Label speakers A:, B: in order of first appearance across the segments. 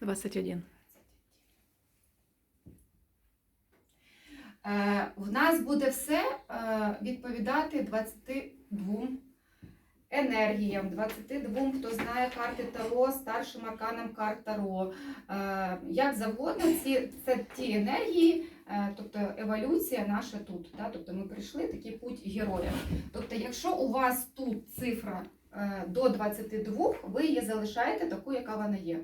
A: 21.
B: Е, в нас буде все е, відповідати 22 енергіям, 22, хто знає карти Таро, старшим арканам карт Таро. Е, як завгодно, ці, це ті енергії, тобто еволюція наша тут. Да? Тобто ми прийшли такий путь героя. Тобто, якщо у вас тут цифра до 22, ви її залишаєте таку, яка вона є.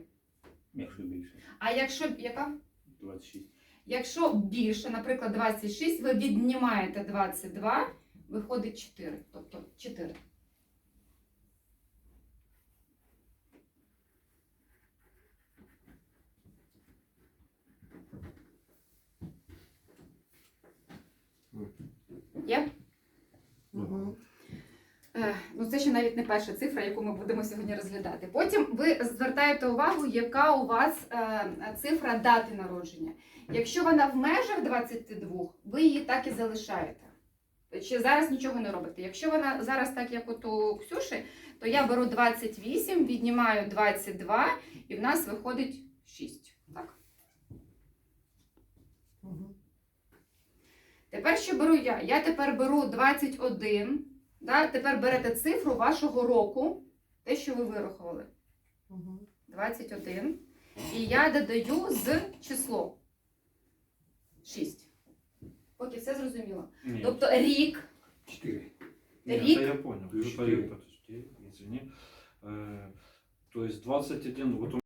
C: Якщо більше.
B: А якщо яка?
C: 26.
B: Якщо більше, наприклад, 26, ви віднімаєте 22, виходить 4. Тобто 4. Є?
D: Угу.
B: Е, Ну, це ще навіть не перша цифра, яку ми будемо сьогодні розглядати. Потім ви звертаєте увагу, яка у вас е, цифра дати народження. Якщо вона в межах 22, ви її так і залишаєте. Чи зараз нічого не робите. Якщо вона зараз так, як от у Ксюші, то я беру 28, віднімаю 22, і в нас виходить 6. Так?
D: Угу.
B: Тепер що беру я? Я тепер беру 21. Да? Тепер берете цифру вашого року, те, що ви вирахували.
D: Угу.
B: 21. І я додаю з число 6. Поки все зрозуміло.
C: Ні.
B: Тобто рік,
E: Четыре.
C: Нет,
B: рік-
C: это я понял.
E: Четыре.
C: Подожди, подожди, извини. Э, то есть 21, вот у